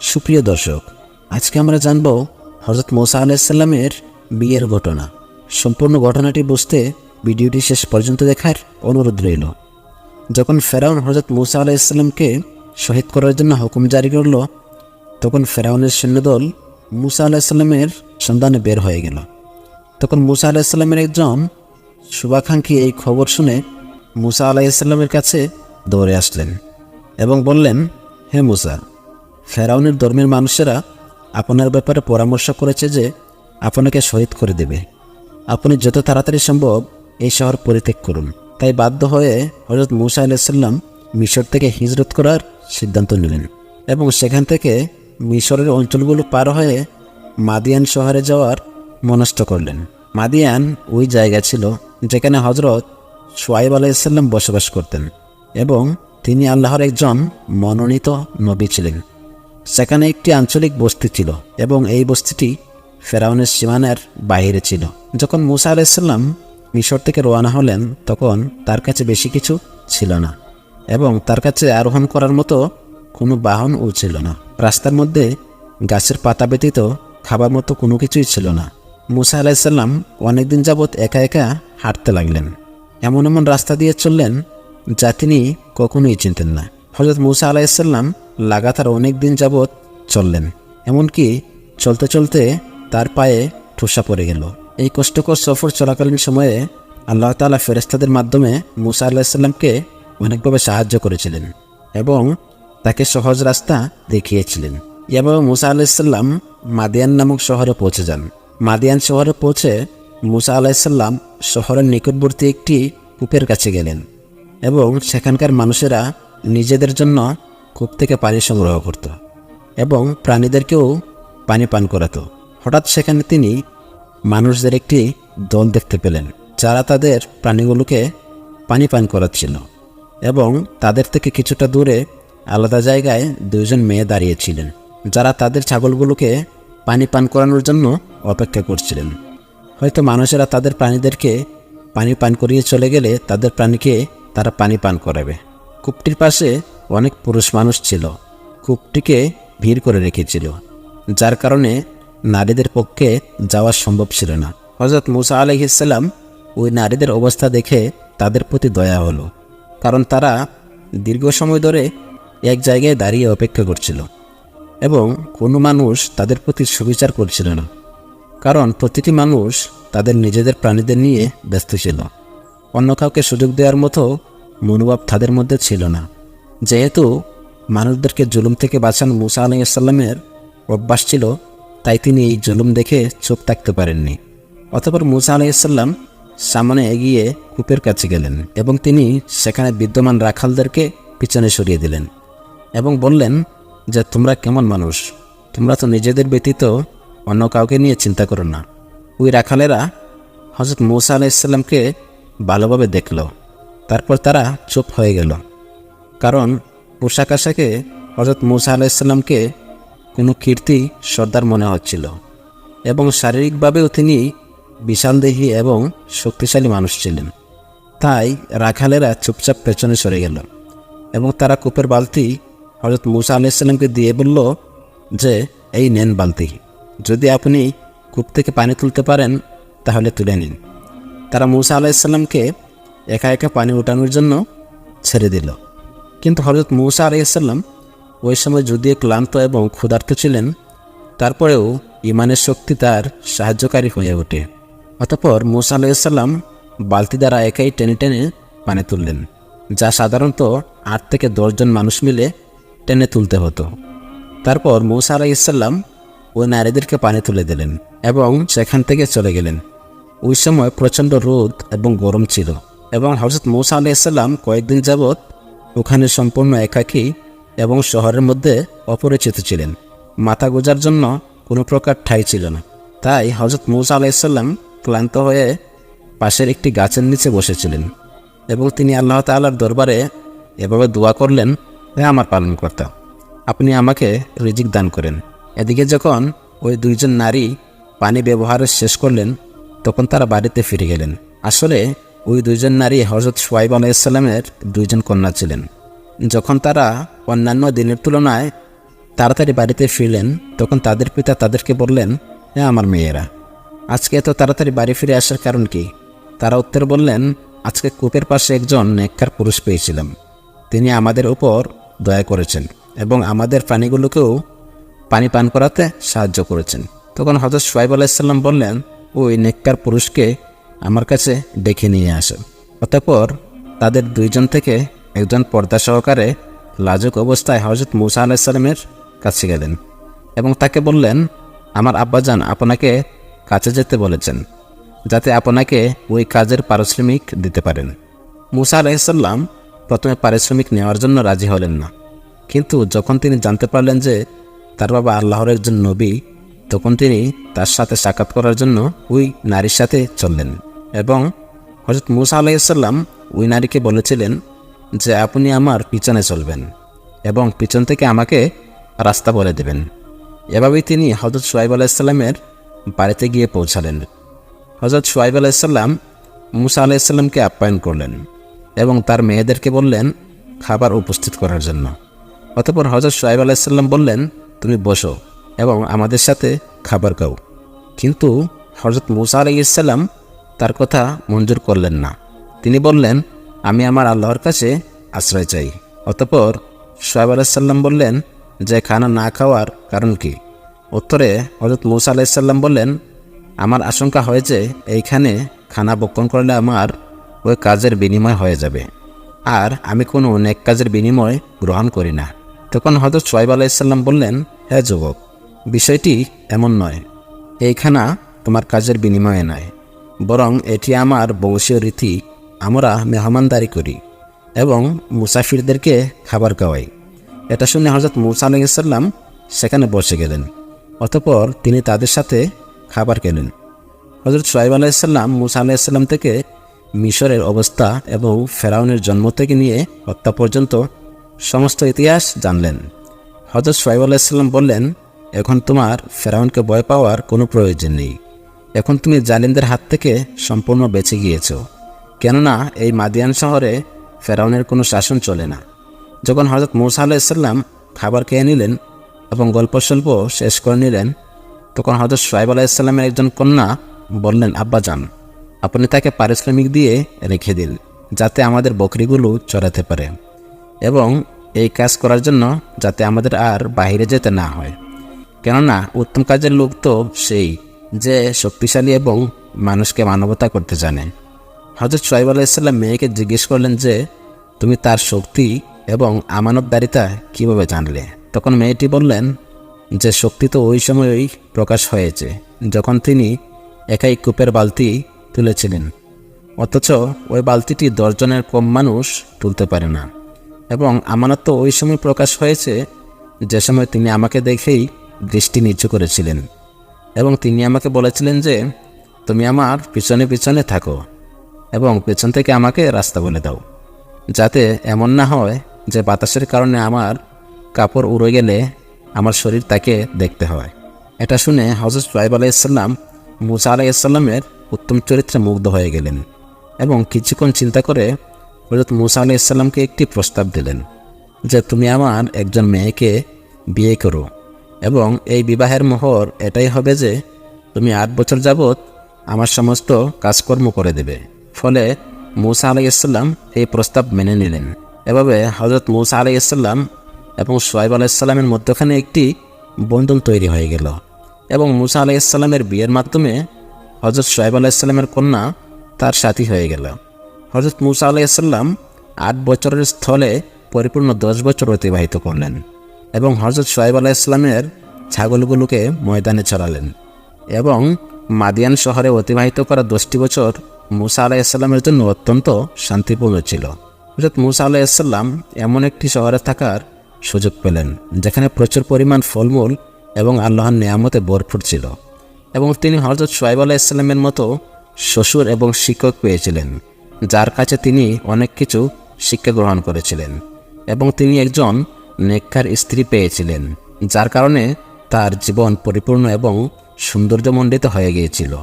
সুপ্রিয় দর্শক, আজকে আমরা জানব হজরত মোসা আলাইসাল্লামের বিয়ের ঘটনা। সম্পূর্ণ ঘটনাটি বুঝতে ভিডিওটি শেষ পর্যন্ত দেখার অনুরোধ রইল। যখন ফেরাউন হজরত মুসা আলাইসাল্লামকে শহীদ করার জন্য হুকুম জারি করল, তখন ফেরাউনের সৈন্যদল মুসা আলাইসাল্লামের সন্ধানে বের হয়ে গেল। তখন মুসা আলাইসাল্লামের একজন শুভাকাঙ্ক্ষী এই খবর শুনে মুসা আলাইসাল্লামের কাছে দৌড়ে আসলেন এবং বললেন হে মুসা, ফেরাউনের ধর্মের মানুষেরা আপনার ব্যাপারে পরামর্শ করেছে যে আপনাকে শহীদ করে দেবে। আপনি যত তাড়াতাড়ি সম্ভব এই শহর পরিত্যাগ করুন। তাই বাধ্য হয়ে হজরত মুসা আলাইসাল্লাম মিশর থেকে হিজরত করার সিদ্ধান্ত নিলেন এবং সেখান থেকে মিশরের অঞ্চলগুলো পার হয়ে মাদিয়ান শহরে যাওয়ার মনস্থ করলেন। মাদিয়ান ওই জায়গা ছিল যেখানে হজরত সোয়াইব আলাইসাল্লাম বসবাস করতেন এবং তিনি আল্লাহর একজন মনোনীত নবী ছিলেন। সেখানে একটি আঞ্চলিক বস্তি ছিল এবং এই বস্তিটি ফেরাউনের সীমানার বাইরে ছিল। যখন মুসা আলাইসাল্লাম মিশর থেকে রওনা হলেন, তখন তার কাছে বেশি কিছু ছিল না এবং তার কাছে আরোহণ করার মতো কোনো বাহনও ছিল না। রাস্তার মধ্যে গাছের পাতা ব্যতীত খাবার মতো কোনো কিছুই ছিল না। মুসা আলাইসাল্লাম অনেকদিন যাবৎ একা একা হাঁটতে লাগলেন। এমন এমন রাস্তা দিয়ে চললেন যা তিনি কখনোই চিনতেন না। হজরত মুসা আলাইসাল্লাম লাগাতার অনেক দিন যাবৎ চললেন, এমনকি চলতে চলতে তার পায়ে ঠোসা পড়ে গেল। এই কষ্টকর সফর চলাকালীন সময়ে আল্লাহ তালা ফেরেস্তাদের মাধ্যমে মুসা আলাহিসাল্লামকে অনেকভাবে সাহায্য করেছিলেন এবং তাকে সহজ রাস্তা দেখিয়েছিলেন। এভাবে মুসা আলাহিসাল্লাম মাদিয়ান নামক শহরে পৌঁছে যান। মাদিয়ান শহরে পৌঁছে মুসা আলাহিসাল্লাম শহরের নিকটবর্তী একটি কূপের কাছে গেলেন। এবং সেখানকার মানুষেরা নিজেদের জন্য কূপ থেকে পানি সংগ্রহ করত এবং প্রাণীদেরকেও পানি পান করাতো। হঠাৎ সেখানে তিনি মানুষদের একটি দল দেখতে পেলেন, যারা তাদের প্রাণীগুলোকে পানি পান করাচ্ছিল এবং তাদের থেকে কিছুটা দূরে আলাদা জায়গায় দুইজন মেয়ে দাঁড়িয়েছিলেন, যারা তাদের ছাগলগুলোকে পানি পান করানোর জন্য অপেক্ষা করছিলেন। হয়তো মানুষেরা তাদের প্রাণীদেরকে পানি পান করিয়ে চলে গেলে তাদের প্রাণীকে তারা পানি পান করাবে। কূপটির পাশে অনেক পুরুষ মানুষ ছিল। কূপটিকে ভিড় করে রেখেছিল, যার কারণে নারীদের পক্ষে যাওয়া সম্ভব ছিল না। হজরত মুসা আলহিসাল্লাম ওই নারীদের অবস্থা দেখে তাদের প্রতি দয়া হলো, কারণ তারা দীর্ঘ সময় ধরে এক জায়গায় দাঁড়িয়ে অপেক্ষা করছিল এবং কোনো মানুষ তাদের প্রতি সুবিচার করছিল না, কারণ প্রতিটি মানুষ তাদের নিজেদের প্রাণীদের নিয়ে ব্যস্ত ছিল। অন্য কাউকে সুযোগ দেওয়ার মতো মনোভাব তাদের মধ্যে ছিল না। যেহেতু মানুষদেরকে জুলুম থেকে বাঁচান মুসা আলাইসাল্লামের অভ্যাস ছিল, তাই তিনি এই জুলুম দেখে চোখ থাকতে পারেননি। অতপর মুসা আলাইসাল্লাম সামনে এগিয়ে কূপের কাছে গেলেন এবং তিনি সেখানে বিদ্যমান রাখালদেরকে পিছনে সরিয়ে দিলেন এবং বললেন, যে তোমরা কেমন মানুষ? তোমরা তো নিজেদের ব্যতীত অন্য কাউকে নিয়ে চিন্তা করো না। ওই রাখালেরা হজরত মৌসা আলাইসাল্লামকে ভালোভাবে দেখল। তারপর তারা চুপ হয়ে গেল। কারণ পোশাক আশাকে হজরত মুসা আলাইসাল্লামকে কোনো কীর্তি সর্দার মনে হচ্ছিল এবং শারীরিকভাবেও তিনি বিশালদেহী এবং শক্তিশালী মানুষ ছিলেন। তাই রাখালেরা চুপচাপ পেছনে সরে গেল এবং তারা কূপের বালতি হজরত মুসা আলাইসাল্লামকে দিয়ে বলল যে, এই নেন বালতি। যদি আপনি কূপ থেকে পানি তুলতে পারেন, তাহলে তুলে নিন। তারা মুসা আলাইসাল্লামকে একা একা পানি উঠানোর জন্য ছেড়ে দিল। কিন্তু হজরত মৌসা আলাইসাল্লাম ওই সময় যদিও ক্লান্ত এবং ক্ষুধার্ত ছিলেন, তারপরেও ইমানের শক্তি তার সাহায্যকারী হয়ে ওঠে। অতপর মৌসা আলাইসাল্লাম বালতি দ্বারা একাই টেনে টেনে পানি তুললেন, যা সাধারণত আট থেকে দশজন মানুষ মিলে টেনে তুলতে হতো। তারপর মৌসা আলাইসাল্লাম ওই নারীদেরকে পানি তুলে দিলেন এবং সেখান থেকে চলে গেলেন। ওই সময় প্রচণ্ড রোদ এবং গরম ছিল এবং হজরত মৌসা আলাইসাল্লাম কয়েকদিন যাবৎ ওখানে সম্পূর্ণ একাকী এবং শহরের মধ্যে অপরিচিত ছিলেন। মাথা গোজার জন্য কোনো প্রকার ঠাই ছিল না। তাই হজরত মৌসা আলাইসাল্লাম ক্লান্ত হয়ে পাশের একটি গাছের নিচে বসেছিলেন এবং তিনি আল্লাহ তাল্লার দরবারে এভাবে দোয়া করলেন, হে আমার পালনকর্তা, আপনি আমাকে রিজিক দান করেন। এদিকে যখন ওই দুইজন নারী পানি ব্যবহারের শেষ করলেন তখন তারা বাড়িতে ফিরে গেলেন। আসলে ওই দুইজন নারী হজরত সোয়াইব আলাইসাল্লামের দুইজন কন্যা ছিলেন। যখন তারা অন্যান্য দিনের তুলনায় তাড়াতাড়ি বাড়িতে ফিরলেন, তখন তাদের পিতা তাদেরকে বললেন হ্যাঁ আমার মেয়েরা, আজকে এত তাড়াতাড়ি বাড়ি ফিরে আসার কারণ কি? তারা উত্তর বললেন, আজকে কূপের পাশে একজন নেককার পুরুষ পেয়েছিলাম। তিনি আমাদের উপর দয়া করেছেন এবং আমাদের প্রাণীগুলোকেও পানি পান করাতে সাহায্য করেছেন। তখন হজরত সোয়াইব আলাইসাল্লাম বললেন ওই নেককার পুরুষকে আমার কাছে ডেকে নিয়ে আসেন। অতঃপর তাদের দুইজন থেকে একজন পর্দা সহকারে লাজুক অবস্থায় হজরত মুসা আলাইসাল্লামের কাছে গেলেন এবং তাকে বললেন, আমার আব্বাজান আপনাকে কাছে যেতে বলেছেন, যাতে আপনাকে ওই কাজের পারিশ্রমিক দিতে পারেন। মুসা আলাইসাল্লাম প্রথমে পারিশ্রমিক নেওয়ার জন্য রাজি হলেন না। কিন্তু যখন তিনি জানতে পারলেন যে তার বাবা আল্লাহর একজন নবী তখন তিনি তার সাথে সাক্ষাৎ করার জন্য ওই নারীর সাথে চললেন এবং হজরত মুসা আলাইসাল্লাম ওই নারীকে বলেছিলেন যে, আপনি আমার পিছনে চলবেন এবং পিছন থেকে আমাকে রাস্তা বলে দেবেন। এভাবেই তিনি হজরত সোয়াইব আলাইসাল্লামের বাড়িতে গিয়ে পৌঁছালেন। হজরত সোয়াইব আলাইসাল্লাম মুসা আলাইসাল্লামকে আপ্যায়ন করলেন এবং তার মেয়েদেরকে বললেন, খাবার উপস্থিত করার জন্য। অতপর হজরত সোয়াইব আলাইসাল্লাম বললেন, তুমি বসো। এবং আমাদের সাথে খাবার খাও। কিন্তু হজরত মুসা আলাইসাল্লাম তার কথা মঞ্জুর করলেন না। তিনি বললেন, আমি আমার আল্লাহর কাছে আশ্রয় চাই। অতপর সোয়াইব আলাইসাল্লাম বললেন, যে খানা না খাওয়ার কারণ কি? উত্তরে হজরত মুসা আলাইসাল্লাম বললেন, আমার আশঙ্কা হয়েছে এইখানে খানা বক্ষণ করলে আমার ওই কাজের বিনিময় হয়ে যাবে। আর আমি কোনো নেক কাজের বিনিময় গ্রহণ করি না। তখন হয়তো সোয়াইব আলাইসাল্লাম বললেন হ্যাঁ যুবক বিষয়টি এমন নয়, এইখানা তোমার কাজের বিনিময়ে নয়, বরং এটি আমার বংশীয় রীতি, আমরা মেহমানদারি করি এবং মুসাফিরদেরকে খাবার খাওয়াই। এটা শুনে হজরত মুসা আলাইসাল্লাম সেখানে বসে গেলেন, অতপর তিনি তাদের সাথে খাবার খেলেন। হজরত সোয়াইব আলাইসাল্লাম মুসা আলাইসাল্লাম থেকে মিশরের অবস্থা এবং ফেরাউনের জন্ম থেকে নিয়ে হত্যা পর্যন্ত সমস্ত ইতিহাস জানলেন। হজরত সোয়াইব আলাইসাল্লাম বললেন এখন তোমার ফেরাউনকে ভয় পাওয়ার কোনো প্রয়োজন নেই। এখন তুমি জালিমদের হাত থেকে সম্পূর্ণ বেঁচে গিয়েছ। কেননা এই মাদিয়ান শহরে ফেরাউনের কোনো শাসন চলে না। যখন হজরত মৌসা আলাইসাল্লাম খাবার খেয়ে নিলেন এবং গল্প স্বল্প শেষ করে নিলেন, তখন হজরত সোয়াইব আলাইসাল্লামের একজন কন্যা বললেন, আব্বা যান, আপনি তাকে পারিশ্রমিক দিয়ে রেখে দিন, যাতে আমাদের বকরিগুলো চড়াতে পারে এবং এই কাজ করার জন্য যাতে আমাদের আর বাইরে যেতে না হয়। কেননা উত্তম কাজের লোক তো সেই যে শক্তিশালী এবং মানুষকে মানবতা করতে জানে। হজরত সোয়াইব আলাইসাল্লাম মেয়েকে জিজ্ঞেস করলেন যে, তুমি তার শক্তি এবং আমানতদারিতা কীভাবে জানলে? তখন মেয়েটি বললেন, যে শক্তি তো ওই সময়ই প্রকাশ হয়েছে, যখন তিনি একাই কূপের বালতি তুলেছিলেন। অথচ ওই বালতিটি দশজনের কম মানুষ তুলতে পারে না। এবং আমানত তো ওই সময় প্রকাশ হয়েছে, যে সময় তিনি আমাকে দেখেই দৃষ্টি নিচু করেছিলেন এবং তিনি আমাকে বলেছিলেন যে, তুমি আমার পিছনে পিছনে থাকো এবং পেছন থেকে আমাকে রাস্তা বলে দাও, যাতে এমন না হয় যে বাতাসের কারণে আমার কাপড় উড়ে গেলে আমার শরীর তাকে দেখতে হয়। এটা শুনে হজরত সোয়াইব আলাইসাল্লাম মুসা আলাইসাল্লামের উত্তম চরিত্রে মুগ্ধ হয়ে গেলেন এবং কিছুক্ষণ চিন্তা করে হজরত মুসা আলাইসাল্লামকে একটি প্রস্তাব দিলেন যে, তুমি আমার একজন মেয়েকে বিয়ে করো। এবং এই বিবাহের মোহর এটাই হবে যে তুমি আট বছর যাবৎ আমার সমস্ত কাজকর্ম করে দেবে। ফলে মুসা আলাইসাল্লাম এই প্রস্তাব মেনে নিলেন। এভাবে হজরত মুসা আলাইসাল্লাম এবং সোয়াইব আলাইসাল্লামের মধ্যখানে একটি বন্ধন তৈরি হয়ে গেল এবং মুসা আলাইসাল্লামের বিয়ের মাধ্যমে হজরত সোয়াইব আলাইসাল্লামের কন্যা তার সাথী হয়ে গেল। হজরত মুসা আলাইসাল্লাম আট বছরের স্থলে পরিপূর্ণ দশ বছর অতিবাহিত করলেন। এবং হজরত সোয়াইব আলাইসাল্লামের ছাগলগুলোকে ময়দানে চড়ালেন এবং মাদিয়ান শহরে অতিবাহিত করা দশটি বছর মুসা আলাইসাল্লামের জন্য অত্যন্ত শান্তিপূর্ণ ছিল। হজরত মুসা আলাইসাল্লাম এমন একটি শহরে থাকার সুযোগ পেলেন, যেখানে প্রচুর পরিমাণ ফলমূল এবং আল্লাহর নেয়ামতে ভরপুর ছিল এবং তিনি হজরত সোয়াইব আলাইসাল্লামের মতো শ্বশুর এবং শিক্ষক পেয়েছিলেন, যার কাছে তিনি অনেক কিছু শিক্ষা গ্রহণ করেছিলেন এবং তিনি একজন নেককার স্ত্রী পেয়েছিলেন যার কারণে তার জীবন পরিপূর্ণ এবং সৌন্দর্যমণ্ডিত হয়ে গিয়েছিল।